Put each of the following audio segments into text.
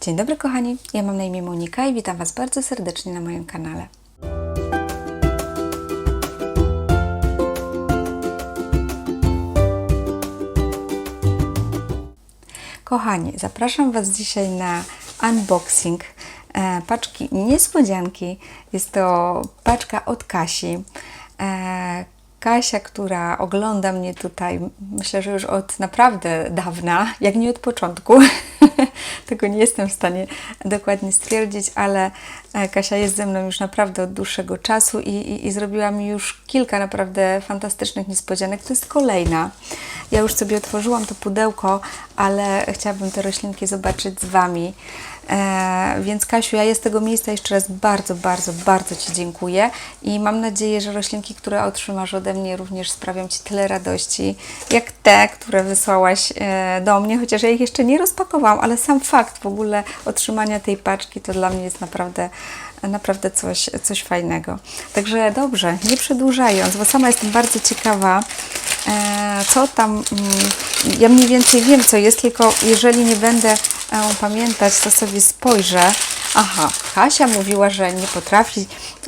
Dzień dobry kochani, ja mam na imię Monika i witam Was bardzo serdecznie na moim kanale. Kochani, zapraszam Was dzisiaj na unboxing e, paczki niespodzianki. Jest to paczka od Kasi. E, Kasia, która ogląda mnie tutaj, myślę, że już od naprawdę dawna, jak nie od początku. Tego nie jestem w stanie dokładnie stwierdzić, ale e, Kasia jest ze mną już naprawdę od dłuższego czasu i, i, i zrobiła mi już kilka naprawdę fantastycznych niespodzianek. To jest kolejna. Ja już sobie otworzyłam to pudełko, ale chciałabym te roślinki zobaczyć z Wami. E, więc Kasiu, ja z tego miejsca jeszcze raz bardzo, bardzo, bardzo Ci dziękuję i mam nadzieję, że roślinki, które otrzymasz ode mnie również sprawią Ci tyle radości, jak te, które wysłałaś e, do mnie, chociaż ja ich jeszcze nie rozpakowałam, ale sam fakt w ogóle otrzymania tej paczki to dla mnie jest naprawdę naprawdę coś, coś fajnego. Także dobrze, nie przedłużając, bo sama jestem bardzo ciekawa, co tam. Mm, ja mniej więcej wiem, co jest, tylko jeżeli nie będę e, pamiętać, to sobie spojrzę. Aha, Kasia mówiła, że nie potrafi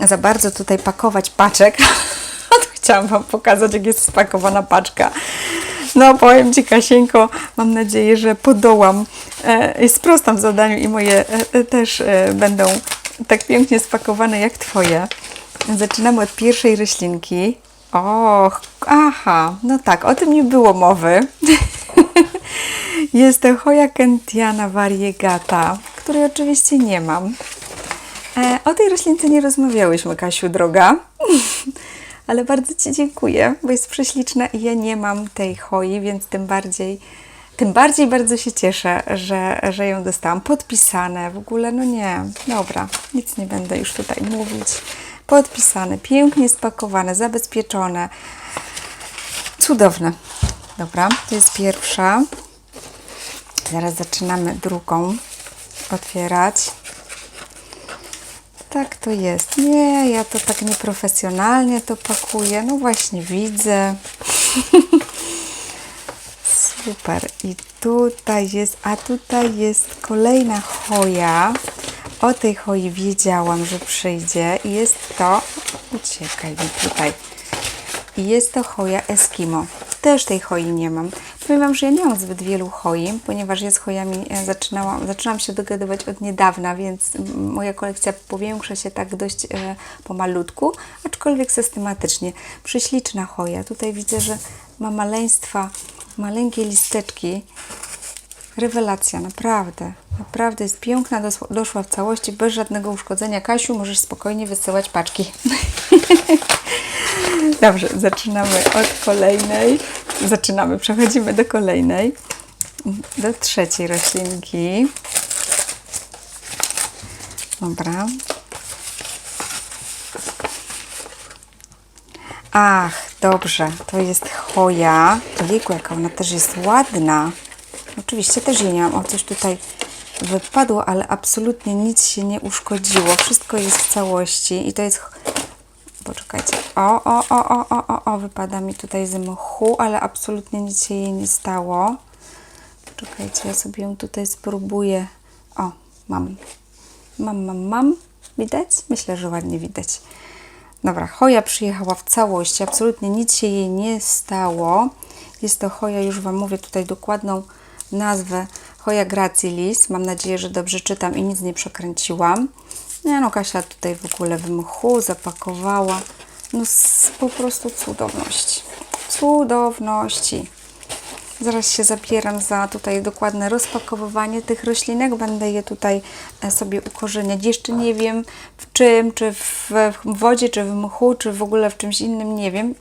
za bardzo tutaj pakować paczek. Chciałam Wam pokazać, jak jest spakowana paczka. No, powiem Ci, Kasieńko, mam nadzieję, że podołam e, i sprostam zadaniu i moje e, e, też e, będą tak pięknie spakowane jak Twoje. Zaczynamy od pierwszej roślinki. Och, aha, no tak, o tym nie było mowy. Jest to Hoya kentiana variegata, której oczywiście nie mam. E, o tej roślince nie rozmawiałyśmy, Kasiu, droga. Ale bardzo Ci dziękuję, bo jest prześliczna i ja nie mam tej hoi, więc tym bardziej, tym bardziej bardzo się cieszę, że, że ją dostałam. Podpisane, w ogóle, no nie, dobra, nic nie będę już tutaj mówić. Podpisane, pięknie spakowane, zabezpieczone. Cudowne. Dobra, to jest pierwsza. Zaraz zaczynamy drugą otwierać. Tak to jest. Nie, ja to tak nieprofesjonalnie to pakuję. No właśnie widzę. Super. I tutaj jest, a tutaj jest kolejna choja. O tej choi wiedziałam, że przyjdzie. I jest to, uciekaj mi tutaj. Jest to choja Eskimo. Też tej choi nie mam. Powiem Wam, że ja nie mam zbyt wielu choi, ponieważ ja z chojami e, zaczynałam, zaczynam się dogadywać od niedawna, więc moja kolekcja powiększa się tak dość e, pomalutku, aczkolwiek systematycznie. Prześliczna choja. Tutaj widzę, że ma maleństwa, maleńkie listeczki. Rewelacja, naprawdę. Naprawdę jest piękna, doszła w całości, bez żadnego uszkodzenia. Kasiu, możesz spokojnie wysyłać paczki. Dobrze, zaczynamy od kolejnej. Zaczynamy, przechodzimy do kolejnej. Do trzeciej roślinki. Dobra. Ach, dobrze, to jest choja. Ojejku, jaka ona też jest ładna. Oczywiście też jej nie mam. O, coś tutaj wypadło, ale absolutnie nic się nie uszkodziło. Wszystko jest w całości i to jest Poczekajcie. O, o, o, o, o, o, o, wypada mi tutaj z mchu, ale absolutnie nic się jej nie stało. Poczekajcie, ja sobie ją tutaj spróbuję. O, mam. Mam, mam, mam. Widać? Myślę, że ładnie widać. Dobra, choja przyjechała w całości, absolutnie nic się jej nie stało. Jest to choja, już Wam mówię tutaj dokładną nazwę, choja gracilis. Mam nadzieję, że dobrze czytam i nic nie przekręciłam. Nie no, Kasia tutaj w ogóle w mchu zapakowała. No po prostu cudowność. Cudowności. Zaraz się zabieram za tutaj dokładne rozpakowywanie tych roślinek. Będę je tutaj e, sobie ukorzeniać. Jeszcze nie wiem w czym, czy w, wodzie, czy w mchu, czy w ogóle w czymś innym, nie wiem.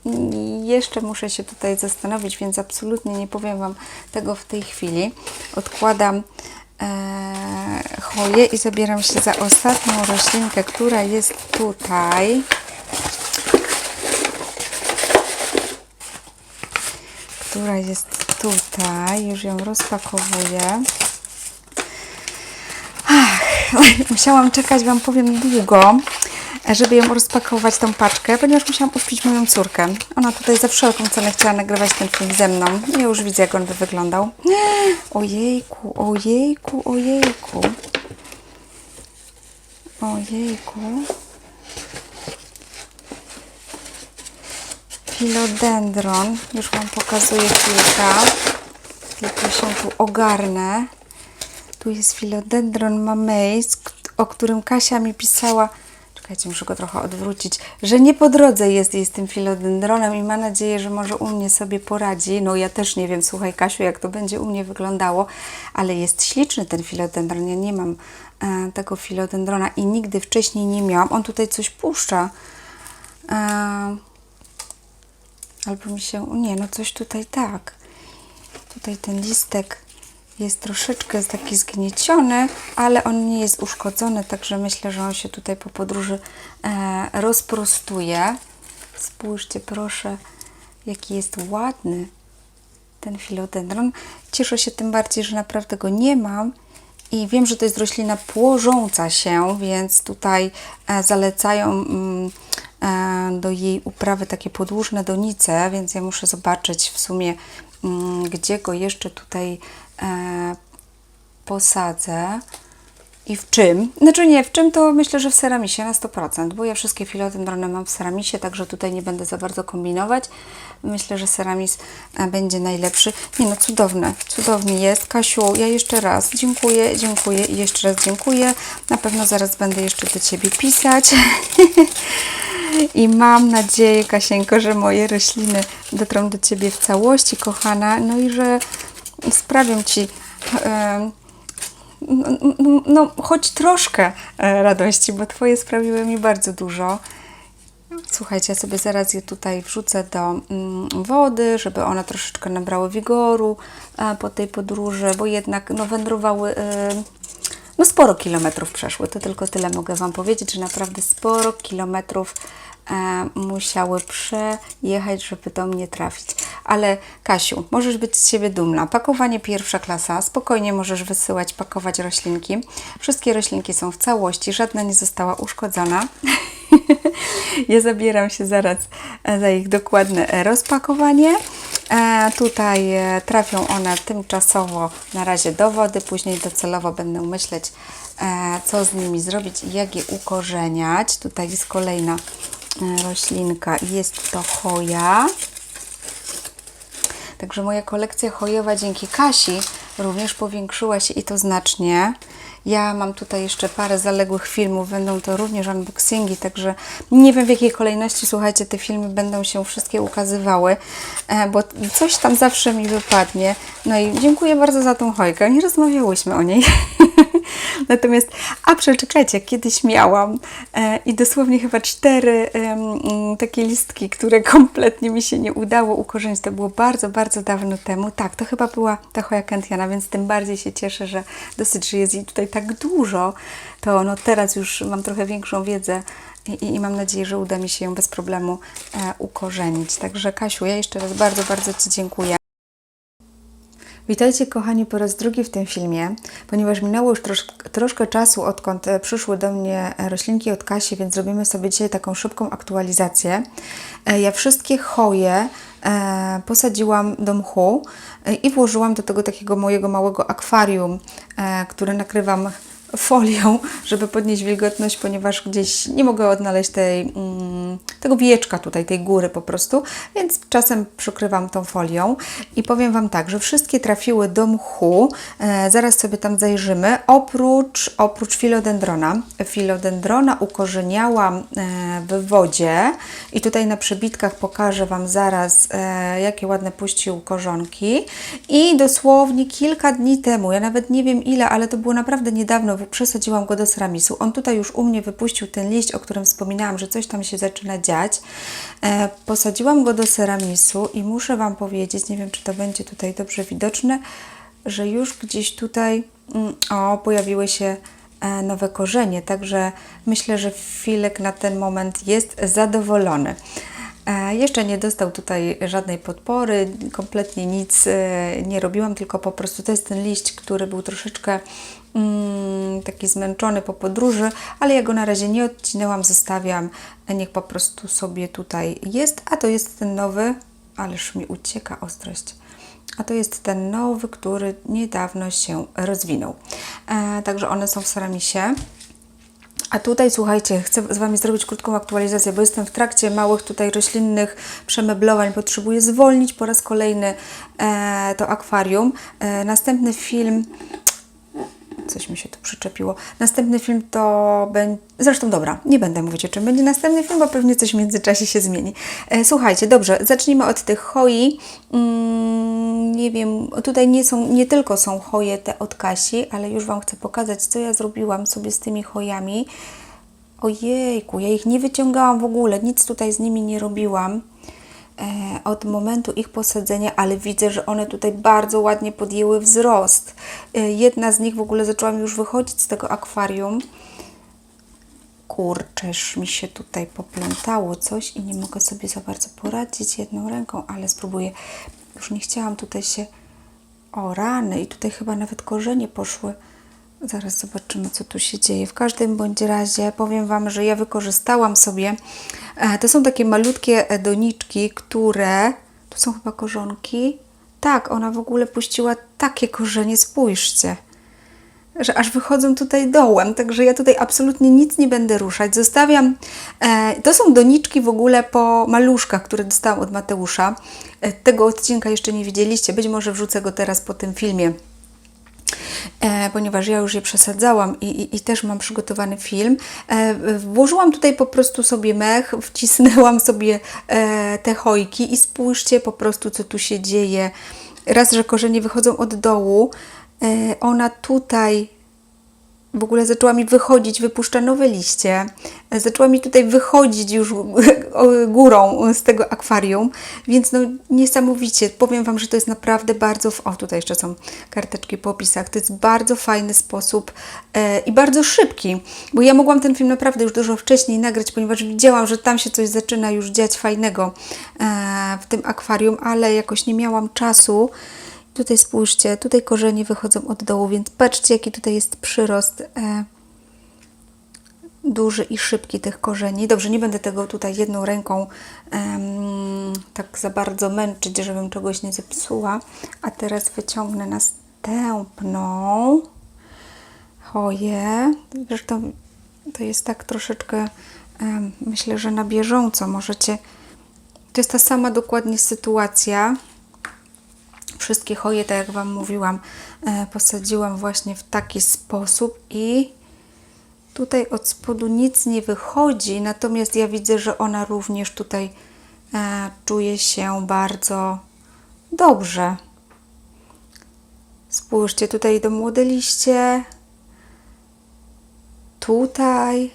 Jeszcze muszę się tutaj zastanowić, więc absolutnie nie powiem Wam tego w tej chwili. Odkładam e, choję i zabieram się za ostatnią roślinkę, która jest tutaj. która jest tutaj. Już ją rozpakowuję. Ach, musiałam czekać, Wam powiem, długo, żeby ją rozpakować, tą paczkę, ponieważ musiałam uśpić moją córkę. Ona tutaj za wszelką cenę chciała nagrywać ten film ze mną. Ja już widzę, jak on by wyglądał. Ojejku, ojejku, ojejku. Ojejku. Filodendron. Już Wam pokazuję kilka. Tylko się tu ogarnę. Tu jest filodendron mamejs, o którym Kasia mi pisała. Czekajcie, muszę go trochę odwrócić. Że nie po drodze jest jej z tym filodendronem i ma nadzieję, że może u mnie sobie poradzi. No ja też nie wiem, słuchaj Kasiu, jak to będzie u mnie wyglądało, ale jest śliczny ten filodendron. Ja nie mam e, tego filodendrona i nigdy wcześniej nie miałam. On tutaj coś puszcza. E, albo mi się. Nie, no coś tutaj tak. Tutaj ten listek jest troszeczkę taki zgnieciony, ale on nie jest uszkodzony, także myślę, że on się tutaj po podróży e, rozprostuje. Spójrzcie proszę, jaki jest ładny ten filodendron. Cieszę się tym bardziej, że naprawdę go nie mam i wiem, że to jest roślina płożąca się, więc tutaj e, zalecają mm, do jej uprawy takie podłużne donice, więc ja muszę zobaczyć w sumie, mm, gdzie go jeszcze tutaj e, posadzę. I w czym? Znaczy nie, w czym to myślę, że w ceramisie na 100%, bo ja wszystkie filodendrony mam w ceramisie, także tutaj nie będę za bardzo kombinować. Myślę, że ceramis e, będzie najlepszy. Nie no, cudowne, cudownie jest. Kasiu, ja jeszcze raz dziękuję, dziękuję i jeszcze raz dziękuję. Na pewno zaraz będę jeszcze do Ciebie pisać. I mam nadzieję, Kasieńko, że moje rośliny dotrą do Ciebie w całości, kochana, no i że sprawią Ci... em, no, no, choć troszkę e, radości, bo Twoje sprawiły mi bardzo dużo. Słuchajcie, ja sobie zaraz je tutaj wrzucę do mm, wody, żeby one troszeczkę nabrały wigoru e, po tej podróży, bo jednak no, wędrowały, e, no sporo kilometrów przeszły. To tylko tyle mogę Wam powiedzieć, że naprawdę sporo kilometrów e, musiały przejechać, żeby do mnie trafić. Ale Kasiu, możesz być z siebie dumna. Pakowanie pierwsza klasa, spokojnie możesz wysyłać, pakować roślinki. Wszystkie roślinki są w całości, żadna nie została uszkodzona. ja zabieram się zaraz e, za ich dokładne e, rozpakowanie. E, tutaj e, trafią one tymczasowo na razie do wody, później docelowo będę myśleć, e, co z nimi zrobić i jak je ukorzeniać. Tutaj jest kolejna roślinka, jest to choja. Także moja kolekcja chojowa dzięki Kasi również powiększyła się i to znacznie. Ja mam tutaj jeszcze parę zaległych filmów, będą to również unboxingi, także nie wiem w jakiej kolejności, słuchajcie, te filmy będą się wszystkie ukazywały, e, bo coś tam zawsze mi wypadnie. No i dziękuję bardzo za tą chojkę, nie rozmawiałyśmy o niej. Natomiast, a przeczekajcie, kiedyś miałam e, i dosłownie chyba cztery mm, takie listki, które kompletnie mi się nie udało ukorzenić. To było bardzo, bardzo dawno temu. Tak, to chyba była ta kentiana, więc tym bardziej się cieszę, że dosyć, że jest jej tutaj tak dużo. To no, teraz już mam trochę większą wiedzę i, i mam nadzieję, że uda mi się ją bez problemu e, ukorzenić. Także Kasiu, ja jeszcze raz bardzo, bardzo Ci dziękuję. Witajcie kochani po raz drugi w tym filmie, ponieważ minęło już trosz, troszkę czasu odkąd e, przyszły do mnie e, roślinki od Kasi, więc zrobimy sobie dzisiaj taką szybką aktualizację. E, Ja wszystkie choje posadziłam do mchu i włożyłam do tego takiego mojego małego akwarium, które nakrywam folią, żeby podnieść wilgotność, ponieważ gdzieś nie mogę odnaleźć tej, mm, tego wieczka tutaj, tej góry po prostu, więc czasem przykrywam tą folią. I powiem Wam tak, że wszystkie trafiły do mchu, e, zaraz sobie tam zajrzymy, oprócz, oprócz filodendrona. Filodendrona ukorzeniałam e, w wodzie. I tutaj na przebitkach pokażę Wam zaraz, e, jakie ładne puścił korzonki. I dosłownie kilka dni temu, ja nawet nie wiem ile, ale to było naprawdę niedawno, przesadziłam go do ceramisu. On tutaj już u mnie wypuścił ten liść, o którym wspominałam, że coś tam się zaczyna dziać. E, posadziłam go do ceramisu i muszę Wam powiedzieć, nie wiem czy to będzie tutaj dobrze widoczne, że już gdzieś tutaj mm, o, pojawiły się e, nowe korzenie, także myślę, że Filek na ten moment jest zadowolony. E, Jeszcze nie dostał tutaj żadnej podpory, kompletnie nic e, nie robiłam, tylko po prostu to jest ten liść, który był troszeczkę taki zmęczony po podróży, ale ja go na razie nie odcinęłam, zostawiam, niech po prostu sobie tutaj jest, a to jest ten nowy, ależ mi ucieka ostrość. A to jest ten nowy, który niedawno się rozwinął. E, także one są w ceramisie. A tutaj słuchajcie, chcę z Wami zrobić krótką aktualizację, bo jestem w trakcie małych tutaj roślinnych przemeblowań. Potrzebuję zwolnić po raz kolejny e, to akwarium. E, następny film Coś mi się tu przyczepiło. Następny film to będzie. Zresztą dobra, nie będę mówić o czym będzie następny film, bo pewnie coś w międzyczasie się zmieni. E, słuchajcie, dobrze, zacznijmy od tych hoi. Mm, nie wiem, tutaj nie, są, nie tylko są hoje te od Kasi, ale już Wam chcę pokazać, co ja zrobiłam sobie z tymi hojami. Ojejku, ja ich nie wyciągałam w ogóle, nic tutaj z nimi nie robiłam od momentu ich posadzenia, ale widzę, że one tutaj bardzo ładnie podjęły wzrost. E, Jedna z nich w ogóle zaczęła już wychodzić z tego akwarium. Kurczesz, mi się tutaj poplątało coś i nie mogę sobie za bardzo poradzić jedną ręką, ale spróbuję. Już nie chciałam tutaj się... O, rany i tutaj chyba nawet korzenie poszły. Zaraz zobaczymy, co tu się dzieje. W każdym bądź razie powiem Wam, że ja wykorzystałam sobie. E, to są takie malutkie doniczki, które. Tu są chyba korzonki. Tak, ona w ogóle puściła takie korzenie, spójrzcie. Że aż wychodzą tutaj dołem, także ja tutaj absolutnie nic nie będę ruszać. Zostawiam. E, to są doniczki w ogóle po maluszkach, które dostałam od Mateusza. E, tego odcinka jeszcze nie widzieliście, być może wrzucę go teraz po tym filmie ponieważ ja już je przesadzałam i, i, i też mam przygotowany film. E, włożyłam tutaj po prostu sobie mech, wcisnęłam sobie e, te chojki i spójrzcie po prostu, co tu się dzieje. Raz, że korzenie wychodzą od dołu, e, ona tutaj w ogóle zaczęła mi wychodzić, wypuszcza nowe liście. Zaczęła mi tutaj wychodzić już górą z tego akwarium, więc no niesamowicie. Powiem Wam, że to jest naprawdę bardzo. O, tutaj jeszcze są karteczki po opisach. To jest bardzo fajny sposób e, i bardzo szybki, bo ja mogłam ten film naprawdę już dużo wcześniej nagrać, ponieważ widziałam, że tam się coś zaczyna już dziać fajnego e, w tym akwarium, ale jakoś nie miałam czasu. Tutaj spójrzcie, tutaj korzenie wychodzą od dołu, więc patrzcie, jaki tutaj jest przyrost e, duży i szybki tych korzeni. Dobrze, nie będę tego tutaj jedną ręką tak za bardzo męczyć, żebym czegoś nie zepsuła. A teraz wyciągnę następną choję. Zresztą to jest tak troszeczkę, myślę, że na bieżąco możecie. To jest ta sama dokładnie sytuacja. Wszystkie choje, tak jak Wam mówiłam, e, posadziłam właśnie w taki sposób i tutaj od spodu nic nie wychodzi, natomiast ja widzę, że ona również tutaj e, czuje się bardzo dobrze. Spójrzcie, tutaj idą młode liście, tutaj.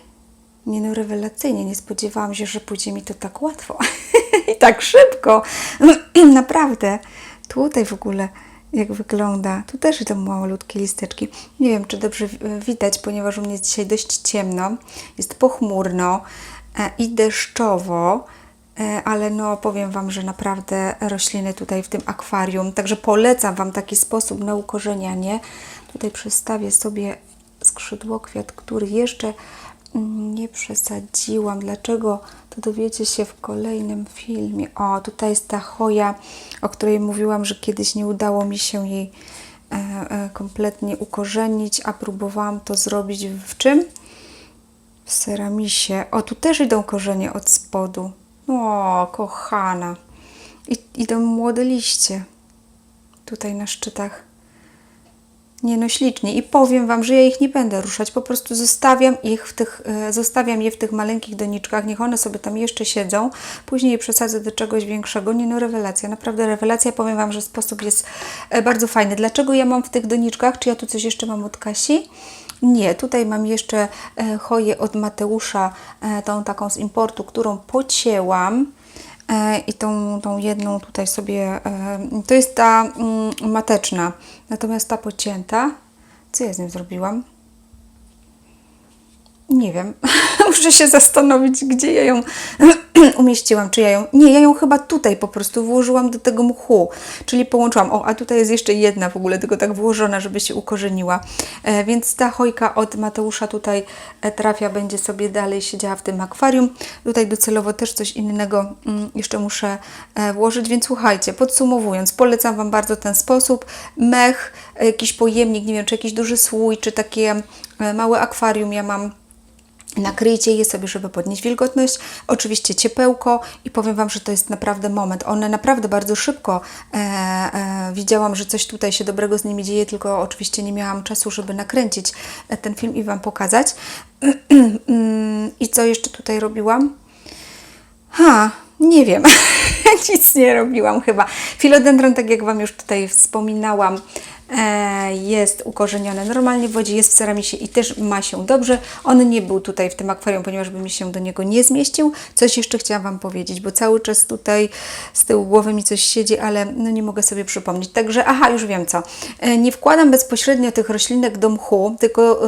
Nie no, rewelacyjnie. Nie spodziewałam się, że pójdzie mi to tak łatwo i tak szybko. Naprawdę. Tutaj w ogóle jak wygląda. Tu też idą malutkie listeczki. Nie wiem, czy dobrze wi- widać, ponieważ u mnie dzisiaj dość ciemno. Jest pochmurno e, i deszczowo. E, Ale no, powiem Wam, że naprawdę rośliny tutaj w tym akwarium. Także polecam Wam taki sposób na ukorzenianie. Tutaj przestawię sobie skrzydłokwiat, który jeszcze nie przesadziłam. Dlaczego? To dowiecie się w kolejnym filmie. O, tutaj jest ta choja, o której mówiłam, że kiedyś nie udało mi się jej e, e, kompletnie ukorzenić, a próbowałam to zrobić w czym? W ceramisie. O, tu też idą korzenie od spodu. O, kochana. I, idą młode liście. Tutaj na szczytach. Nie no, ślicznie. I powiem Wam, że ja ich nie będę ruszać. Po prostu zostawiam ich w tych, e, zostawiam je w tych maleńkich doniczkach. Niech one sobie tam jeszcze siedzą. Później je przesadzę do czegoś większego. Nie no, rewelacja. Naprawdę rewelacja. Powiem Wam, że sposób jest e, bardzo fajny. Dlaczego ja mam w tych doniczkach? Czy ja tu coś jeszcze mam od Kasi? Nie, tutaj mam jeszcze e, choję od Mateusza, tą taką z importu, którą pocięłam. E, I tą, tą jedną tutaj sobie, e, to jest ta mm, mateczna, natomiast ta pocięta, co ja z nią zrobiłam? Nie wiem, muszę się zastanowić, gdzie ja ją umieściłam, czy ja ją... Nie, ja ją chyba tutaj po prostu włożyłam do tego mchu, czyli połączyłam. O, a tutaj jest jeszcze jedna w ogóle, tylko tak włożona, żeby się ukorzeniła. E, więc ta chojka od Mateusza tutaj e, trafia, będzie sobie dalej siedziała w tym akwarium. Tutaj docelowo też coś innego mm, jeszcze muszę e, włożyć, więc słuchajcie, podsumowując, polecam Wam bardzo ten sposób. Mech, e, jakiś pojemnik, nie wiem, czy jakiś duży słój, czy takie e, małe akwarium ja mam Nakryjcie je sobie, żeby podnieść wilgotność. Oczywiście ciepełko i powiem Wam, że to jest naprawdę moment. One naprawdę bardzo szybko e, e, widziałam, że coś tutaj się dobrego z nimi dzieje, tylko oczywiście nie miałam czasu, żeby nakręcić e, ten film i Wam pokazać. I co jeszcze tutaj robiłam? Ha, nie wiem. Nic nie robiłam chyba. Filodendron, tak jak Wam już tutaj wspominałam, e, jest ukorzeniony normalnie w wodzie, jest w ceramisie i też ma się dobrze. On nie był tutaj w tym akwarium, ponieważ by mi się do niego nie zmieścił. Coś jeszcze chciałam Wam powiedzieć, bo cały czas tutaj z tyłu głowy mi coś siedzi, ale no nie mogę sobie przypomnieć. Także, aha, już wiem co. E, nie wkładam bezpośrednio tych roślinek do mchu, tylko...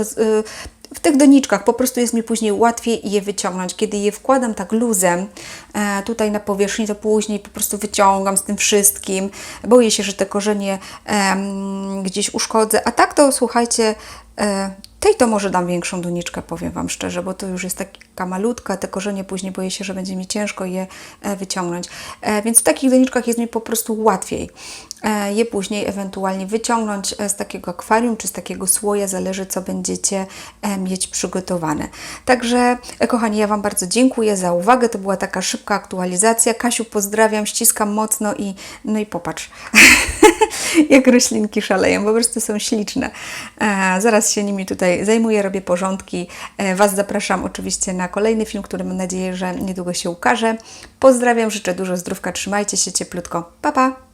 e, w tych doniczkach po prostu jest mi później łatwiej je wyciągnąć. Kiedy je wkładam tak luzem e, tutaj na powierzchni, to później po prostu wyciągam z tym wszystkim. Boję się, że te korzenie em, gdzieś uszkodzę. A tak to słuchajcie, e, tej to może dam większą doniczkę, powiem Wam szczerze, bo to już jest taka malutka, te korzenie później boję się, że będzie mi ciężko je e, wyciągnąć. E, więc w takich doniczkach jest mi po prostu łatwiej e, je później ewentualnie wyciągnąć e, z takiego akwarium czy z takiego słoja, zależy co będziecie e, mieć przygotowane. Także e, kochani, ja Wam bardzo dziękuję za uwagę, to była taka szybka aktualizacja. Kasiu, pozdrawiam, ściskam mocno i no i popatrz, jak roślinki szaleją, po prostu są śliczne. E, zaraz się nimi tutaj zajmuję, robię porządki. E, Was zapraszam oczywiście na kolejny film, który mam nadzieję, że niedługo się ukaże. Pozdrawiam, życzę dużo zdrówka, trzymajcie się cieplutko. Pa, pa!